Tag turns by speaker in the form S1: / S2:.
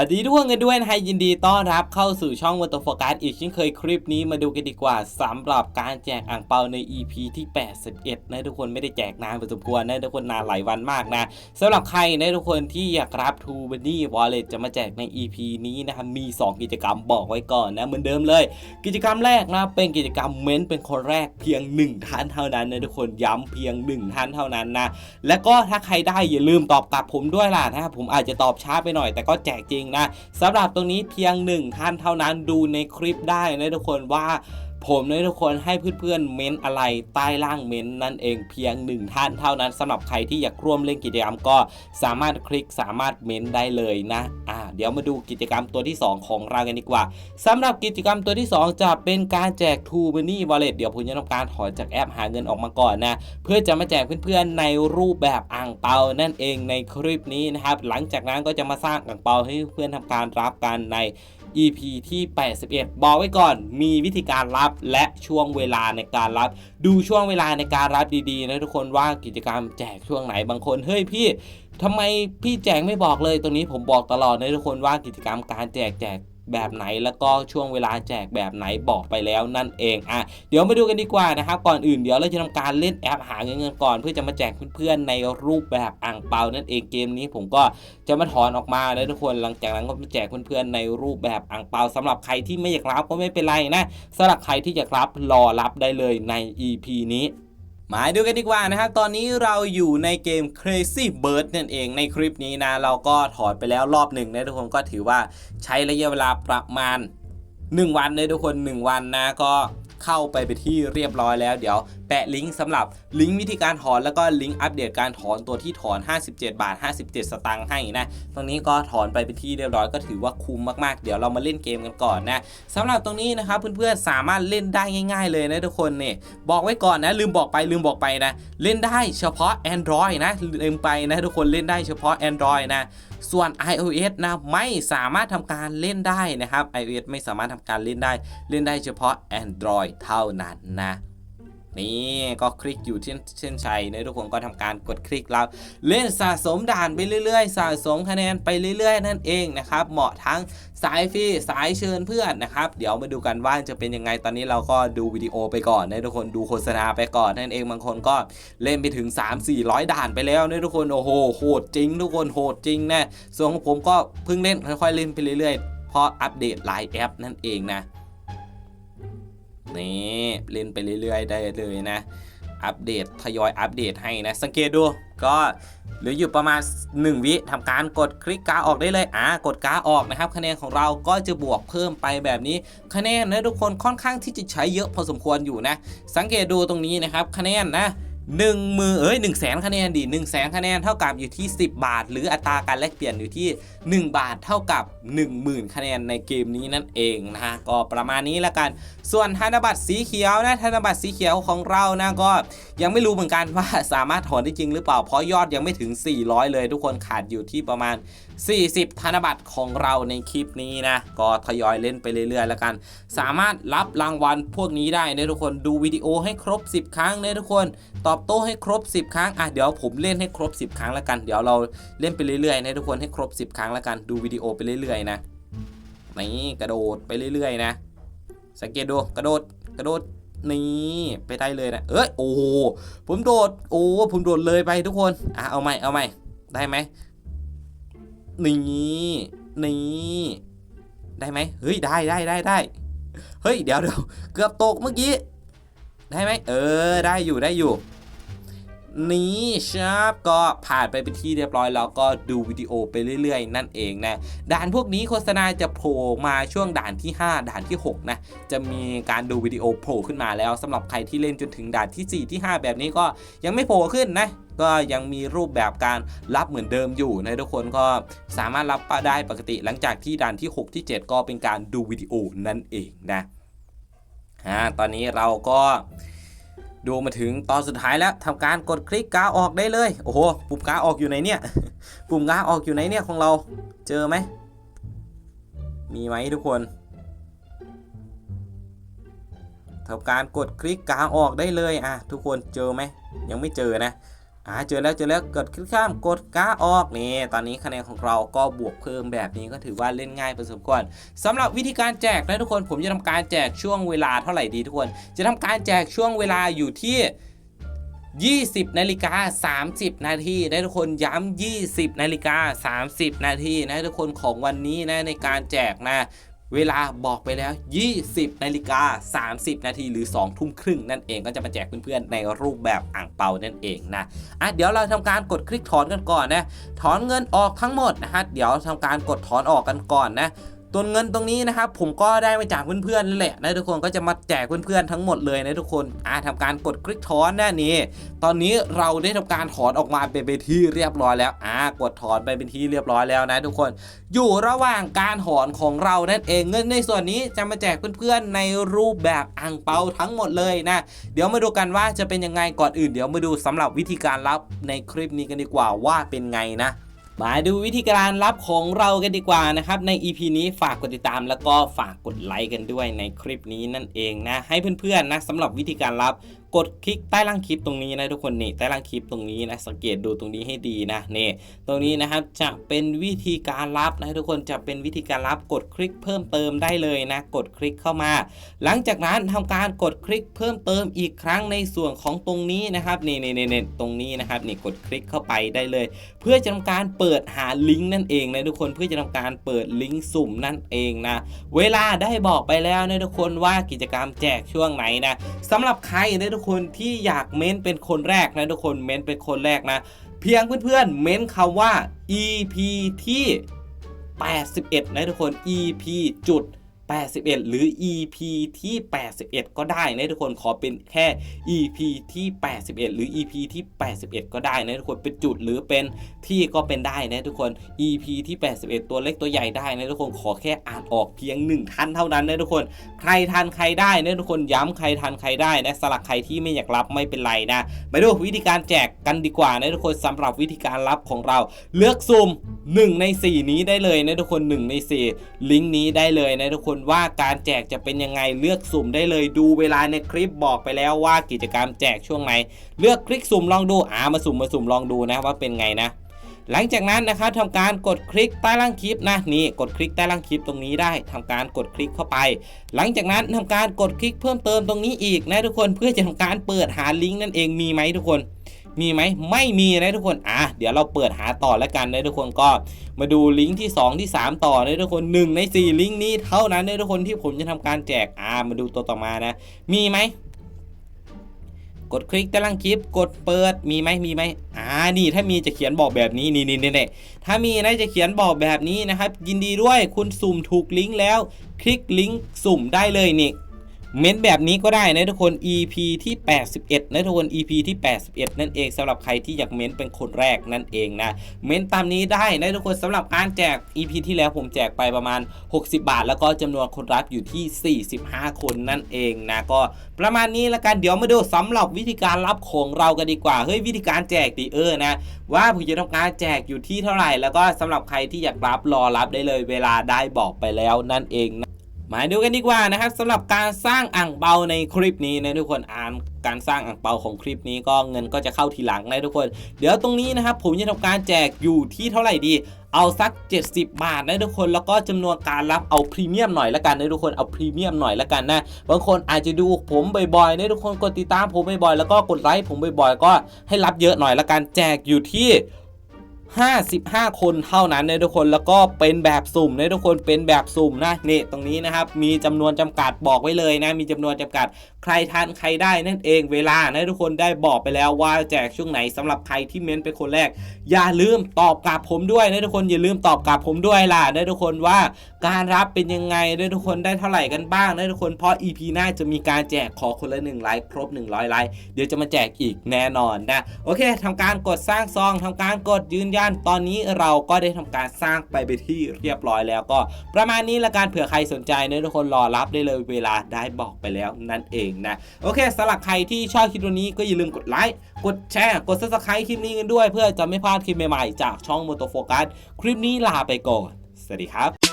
S1: สวัสดีทุกคนกันด้วยนะฮะยินดีต้อนรับเข้าสู่ช่องวันตัวโฟกัสอีกเช่นเคยคลิปนี้มาดูกันดีกว่าสำหรับการแจกอ่างเปาใน EP ที่ 81 นะทุกคนไม่ได้แจกนานพอสมควรนะทุกคนนานหลายวันมากนะสำหรับใครนะทุกคนที่อยากรับ t ูบันนี่วอลเล็ตจะมาแจกใน EP นี้นะครับมี 2 กิจกรรมบอกไว้ก่อนนะเหมือนเดิมเลย กิจกรรมแรกนะเป็นกิจกรรมเม้นเป็นคนแรกเพียง 1 ท่านเท่านั้นนะทุกคนย้ำเพียง 1 ท่านเท่านั้นนะแล้วก็ถ้าใครได้อย่าลืมตอบกลับผมด้วยล่ะนะผมอาจจะตอบช้าไปหน่อย แต่ก็แจกจริงนะสำหรับตรงนี้เพียงหนึ่งท่านเท่านั้นดูในคลิปได้นะทุกคนว่า ผมเนะทุกคนให้เพื่อนๆเม้นอะไรใต้ล่างเม้นนั่นเองเพียงหนึ่งท่านเท่านั้นสำหรับใครที่อยากร่วมเล่นกิจกรรมก็สามารถคลิกสามารถเม้นได้เลยนะอ่าเดี๋ยวมาดูกิจกรรมตัวที่ 2 ของเรากันดีกว่าสำหรับกิจกรรมตัวที่ 2 จะเป็นการแจก t ูบันนี่วอลเล็ตเดี๋ยวผมจะทำการถอนจากแอปหาเงินออกมาก่อนนะเพื่อจะมาแจกเพื่อนๆในรูปแบบอ่างเปานั่นเองในคลิปนี้นะครับหลังจากนั้นก็จะมาสร้างอ่างเปาให้เพื่อนทำการรับกันใน EP ที่ 81 บอกไว้ก่อนมีวิธีการรับและช่วงเวลาในการรับ ดูช่วงเวลาในการรับดีๆนะทุกคนว่ากิจกรรมแจกช่วงไหนบางคนเฮ้ยพี่ทำไมพี่แจกไม่บอกเลยตรงนี้ผมบอกตลอดนะทุกคนว่ากิจกรรมการแจกแจก แบบไหนแล้วก็ช่วงเวลาแจกแบบไหนบอกไปแล้วนั่นเองอะเดี๋ยวมาดูกันดีกว่านะครับก่อนอื่นเดี๋ยวเราจะทำการเล่นแอปหาเงินกันก่อน เพื่อจะมาแจกเพื่อนๆในรูปแบบอ่างเปานั่นเองเกมนี้ผมก็จะมาถอนออกมาแล้วทุกคนหลังจากนั้นก็มาแจกเพื่อนๆในรูปแบบอ่างเปาสำหรับใครที่ไม่อยากรับก็ไม่เป็นไรนะสำหรับใครที่อยากรับรอรับได้เลยใน EP นี้ มาดูกันดีกว่านะครับตอนนี้เราอยู่ในเกม Crazy Bird นั่นเอง ในคลิปนี้นะ เราก็ถอดไปแล้วรอบหนึ่งนะทุกคนก็ถือว่าใช้ระยะเวลาประมาณ 1 วันเลยทุกคน 1 วันนะก็เข้าไปไปที่เรียบร้อยแล้วเดี๋ยว แปะลิงก์สำหรับลิงก์วิธีการถอนแล้วก็ลิงก์อัปเดตการถอนตัวที่ถอน 57 บาท 57 สตางค์ให้นะ ตรงนี้ก็ถอนไปเป็นที่เรียบร้อยก็ถือว่าคุ้มมากๆ เดี๋ยวเรามาเล่นเกมกันก่อนนะสำหรับตรงนี้นะครับเพื่อนๆสามารถเล่นได้ง่าย ๆ เลยนะทุกคนเนี่ยบอกไว้ก่อนนะลืมบอกไปลืมบอกไปนะเล่นได้เฉพาะ Android นะลืมไปนะทุกคนเล่นได้เฉพาะ Android นะส่วน iOS นะไม่สามารถทำการเล่นได้นะครับ iOS ไม่สามารถทำการเล่นได้ เล่นได้เฉพาะ Android เท่านั้นนะ นี่ก็คลิกอยู่ที่เช่นชัยนะทุกคนก็ทำการกดคลิกแล้วเล่นสะสมด่านไปเรื่อยๆ สะสมคะแนนไปเรื่อย ๆ นั่นเองนะครับ เหมาะทั้งสายฟรีสายเชิญเพื่อนนะครับ เดี๋ยวมาดูกันว่าจะเป็นยังไงตอนนี้เราก็ดูวิดีโอไปก่อนนะทุกคนดูโฆษณาไปก่อนนั่นเองบางคนก็เล่นไปถึง 3 400 ด่านไปแล้วนะทุกคนโอ้โหโหดจริง ทุกคนโหดจริงนะส่วนของผมก็เพิ่งเล่นค่อยๆเล่นไปเรื่อยๆเพราะอัปเดตหลายแอปนั่นเองนะ นี่เล่นไปเรื่อยๆ ได้เลยนะ อัปเดตทยอยอัปเดตให้นะ สังเกตดูก็เหลืออยู่ประมาณ 1 วิทำการกดคลิกกาออกได้เลย อ่ากดกาออกนะครับ คะแนนของเราก็จะบวกเพิ่มไปแบบนี้ คะแนนนะทุกคนค่อนข้างที่จะใช้เยอะพอสมควรอยู่นะ สังเกตดูตรงนี้นะครับ คะแนนนะ หนึ่งมือเอ้ยหนึ่งแสนคะแนนดิหนึ่งแสนคะแนนเท่ากับอยู่ที่ 10 บาท หรืออัตราการแลกเปลี่ยนอยู่ที่ 1 บาทเท่ากับ 10,000 คะแนนในเกมนี้นั่นเองนะฮะก็ประมาณนี้ล้วกัน ส่วนธนบัตรสีเขียวนะธนบัตรสีเขียวของเรานะก็ยังไม่รู้เหมือนกันว่าสามารถถอนได้จริงหรือเปล่าเพราะยอดยังไม่ถึง 400 เลยทุกคนขาดอยู่ที่ประมาณ 40 ธนบัตรของเราในคลิปนี้นะก็ทยอยเล่นไปเรื่อยๆแล้วกัน สามารถรับรางวัลพวกนี้ได้นะทุกคนดูวิดีโอให้ครบ 10 ครั้งนะทุกคนตอบโต้ให้ครบ 10 ครั้งอะเดี๋ยวผมเล่นให้ครบ 10 ครั้งล้วกัน เดี๋ยวเราเล่นไปเรื่อยๆนะทุกคนให้ครบ 10 ครั้งล้วกันดูวิดีโอไปเรื่อยๆนะนี่กระโดดไปเรื่อยๆนะ สังเกตดูกระโดดกระโดดนี่ไปได้เลยนะเอ้ยโอ้โหผมโดดโอ้ผมโดดเลยไปทุกคนอะเอาใหม่เอาใหม่ได้ไหมนี่นี่ได้ไหมเฮ้ยได้ได้ได้ได้เฮ้ยเดี๋ยวเดี๋ยวเกือบตกเมื่อกี้ได้ไหมเออได้อยู่ได้อยู่ นี่ครับก็ผ่านไปเป็นที่เรียบร้อยแล้วก็ดูวิดีโอไปเรื่อยๆ นั่นเองนะด่านพวกนี้โฆษณาจะโผล่มาช่วงด่านที่ 5 ด่านที่6นะจะมีการดูวิดีโอโผล่ขึ้นมาแล้วสำหรับใครที่เล่นจนถึงด่านที่ 4 ที่ 5 แบบนี้ก็ยังไม่โผล่ขึ้นนะก็ยังมีรูปแบบการรับเหมือนเดิมอยู่นะทุกคนก็สามารถรับได้ปกติ หลังจากที่ด่านที่ 6 ที่ 7 ก็เป็นการดูวิดีโอนั่นเองนะอ่าตอนนี้เราก็ ดูมาถึงตอนสุดท้ายแล้วทำการกดคลิกกาออกได้เลย โอ้โห ปุ่มกาออกอยู่ไหนเนี่ย ปุ่มกาออกอยู่ไหนเนี่ยของเรา เจอไหม มีไหมทุกคนทำการกดคลิกกาออกได้เลยอะทุกคนเจอไหม ยังไม่เจอนะ อ่าเจอแล้วเจอแล้วกดคลิกข้ามกดก้าออกนี่ตอนนี้คะแนนของเราก็บวกเพิ่มแบบนี้ก็ถือว่าเล่นง่ายพอสมควรสำหรับวิธีการแจกนะทุกคนผมจะทำการแจกช่วงเวลาเท่าไหร่ดีทุกคน จะทำการแจกช่วงเวลาอยู่ที่20นาฬิกา30 นาทีนะทุกคนย้ำ20นาฬิกา30 นาทีนะทุกคนของวันนี้นะในการแจกนะ เวลาบอกไปแล้ว 20นาฬิกา30 นาทีหรือ 2 ทุ่มครึ่งนั่นเองก็จะมาแจกเพื่อนๆในรูปแบบอ่างเปานั่นเองนะอะเดี๋ยวเราทำการกดคลิกถอนกันก่อนนะถอนเงินออกทั้งหมดนะฮะเดี๋ยวทำการกดถอนออกกันก่อนนะ ตัวเงินตรงนี้นะครับผมก็ได้มาจากเพื่อนๆนั่นแหละนะทุกคนก็จะมาแจกเพื่อนๆทั้งหมดเลยนะทุกคนอ่าทำการกดคลิกถอนนะนี่ตอนนี้เราได้ทำการถอนออกมาเป็นไปที่เรียบร้อยแล้วอ่ากดถอนไปเป็นที่เรียบร้อยแล้วนะทุกคน อยู่ระหว่างการถอนของเรานั่นเองเงินในส่วนนี้จะมาแจกเพื่อนๆในรูปแบบอ่างเปาทั้งหมดเลยนะ เดี๋ยวมาดูกันว่าจะเป็นยังไงก่อนอื่น เดี๋ยวมาดูสำหรับวิธีการรับในคลิปนี้กันดีกว่าว่าเป็นไงนะ มาดูวิธีการรับของเรากันดีกว่านะครับ ใน EP นี้ฝากกดติดตามแล้วก็ฝากกดไลค์กันด้วยในคลิปนี้นั่นเองนะ ให้เพื่อนๆนะสำหรับวิธีการรับ กดคลิกใต้ล่างคลิปตรงนี้นะทุกคนนี่ใต้ล่างคลิปตรงนี้นะสังเกตดูตรงนี้ให้ดีนะนี่ตรงนี้นะครับจะเป็นวิธีการรับนะทุกคนจะเป็นวิธีการรับกดคลิกเพิ่มเติมได้เลยนะกดคลิกเข้ามา หลังจากนั้นทำการกดคลิกเพิ่มเติมอีกครั้งในส่วนของตรงนี้นะครับนี่นี่นี่ตรงนี้นะครับนี่กดคลิกเข้าไปได้เลย เพื่อจะทำการเปิดหาลิงก์นั่นเองนะทุกคนเพื่อจะทำการเปิดลิงก์สุ่มนั่นเองนะเวลาได้บอกไปแล้วนะทุกคนว่ากิจกรรมแจกช่วงไหนนะสำหรับใครนะทุกคนที่อยากเม้นเป็นคนแรกนะทุกคนเม้นเป็นคนแรกนะ เพียงเพื่อนๆเม้นคำว่า EP ที่ 81 นะทุกคน EP จุด 81 หรือ EP ที่ 81 ก็ได้นะทุกคนขอเป็นแค่ EP ที่ 81 หรือ EP ที่ 81 ก็ได้นะทุกคนเป็นจุดหรือเป็นที่ก็เป็นได้นะทุกคน EP ที่ 81 ตัวเล็กตัวใหญ่ได้นะทุกคนขอแค่อ่านออกเพียง1ท่านเท่านั้นนะทุกคน ใครทันใครได้นะทุกคนย้ำใครทันใครได้นะสลักใครที่ไม่อยากรับไม่เป็นไรนะมาดูวิธีการแจกกันดีกว่านะทุกคนสำหรับวิธีการรับของเรา เลือกซุ่ม1ใน 4 นี้ได้เลยนะทุกคน 1 ใน 4 ลิงก์นี้ได้เลยนะทุกคนว่าการแจกจะเป็นยังไงเลือกสุ่มได้เลยดูเวลาในคลิปบอกไปแล้วว่ากิจกรรมแจกช่วงไหน เลือกคลิกสุ่มลองดูอ่ามาสุ่มมาสุ่มลองดูนะว่าเป็นไงนะหลังจากนั้นนะครับทำการกดคลิกใต้ล่างคลิปนะนี่กดคลิกใต้ล่างคลิปตรงนี้ได้ทำการกดคลิกเข้าไป หลังจากนั้นทำการกดคลิกเพิ่มเติมตรงนี้อีกนะทุกคนเพื่อจะทำการเปิดหาลิงก์นั่นเองมีไหมทุกคน มีไหมไม่มีนะทุกคนอะเดี๋ยวเราเปิดหาต่อแล้วกันนะทุกคนก็มาดูลิงก์ที่ 2 ที่ 3 ต่อนะทุกคน 1 ใน 4 ลิงก์นี้เท่านั้นนะทุกคนที่ผมจะทำการแจกอ่ามาดูตัวต่อมานะ มีไหมกดคลิกใต้ล่างคลิปกดเปิดมีไหมมีไหมอ่านี่ถ้ามีจะเขียนบอกแบบนี้นี่นี่นี่นี่ถ้ามีนะจะเขียนบอกแบบนี้นะครับ ยินดีด้วยคุณสุ่มถูกลิงก์แล้ว คลิกลิงก์สุ่มได้เลยนี่ เม้นแบบนี้ก็ได้นะทุกคน EP ที่ 81 นะทุกคน EP ที่ 81 นั่นเองสำหรับใครที่อยากเม้นเป็นคนแรกนั่นเองนะเม้นตามนี้ได้นะทุกคนสำหรับการแจก EP ที่แล้วผมแจกไปประมาณ 60 บาท แล้วก็จำนวนคนรับอยู่ที่ 45 คนนั่นเองนะก็ประมาณนี้ละกันเดี๋ยวมาดูสำหรับวิธีการรับของเรากันดีกว่าเฮ้ยวิธีการแจกดีเออนะว่าผมจะทำการแจกอยู่ที่เท่าไหร่ แล้วก็สำหรับใครที่อยากรับรอรับได้เลยเวลาได้บอกไปแล้วนั่นเองนะ มาดูกันดีกว่านะครับสำหรับการสร้างอ่างเปาในคลิปนี้นะทุกคนอ่านการสร้างอ่างเปาของคลิปนี้ก็เงินก็จะเข้าทีหลังนะทุกคน เดี๋ยวตรงนี้นะครับผมจะทำการแจกอยู่ที่เท่าไหร่ดีเอาสัก 70 บาทนะทุกคนแล้วก็จำนวนการรับเอาพรีเมียมหน่อยละกันนะทุกคนเอาพรีเมียมหน่อยละกันนะบางคนอาจจะดูผมบ่อยๆนะทุกคนกดติดตามผมบ่อยๆแล้วก็กดไลค์ผมบ่อยๆ ก็ให้รับเยอะหน่อยละกันแจกอยู่ที่ 55 คนเท่านั้นนะทุกคนแล้วก็เป็นแบบสุ่มนะทุกคนเป็นแบบสุ่มนะนี่ตรงนี้นะครับมีจำนวนจำกัดบอกไว้เลยนะมีจำนวนจำกัดใครทันใครได้นั่นเองเวลานะทุกคนได้บอกไปแล้วว่าแจกช่วงไหนสำหรับใครที่เม้นเป็นคนแรก อย่าลืมตอบกลับผมด้วยนะทุกคนอย่าลืมตอบกลับผมด้วยล่ะนะทุกคนว่าการรับเป็นยังไงนะทุกคนได้เท่าไหร่กันบ้างนะทุกคนเพราะ EP หน้าจะมีการแจกขอคนละ1ไลค์ครบ 100ไลค์เดี๋ยวจะมาแจกอีกแน่นอนนะโอเคทำการกดสร้างซองทำการกดยืนยันตอนนี้เราก็ได้ทำการสร้างไปไปที่เรียบร้อยแล้วก็ประมาณนี้ละกันเผื่อใครสนใจนะทุกคนรอรับได้เลยเวลาได้บอกไปแล้วนั่นเองนะ โอเคสำหรับใครที่ชอบคลิปตัวนี้ก็อย่าลืมกดไลค์กดแชร์กด subscribe คลิปนี้กันด้วย เพื่อจะไม่พลาดคลิปใหม่ๆ จากช่องโมโตโฟกัสคลิปนี้ลาไปก่อน สวัสดีครับ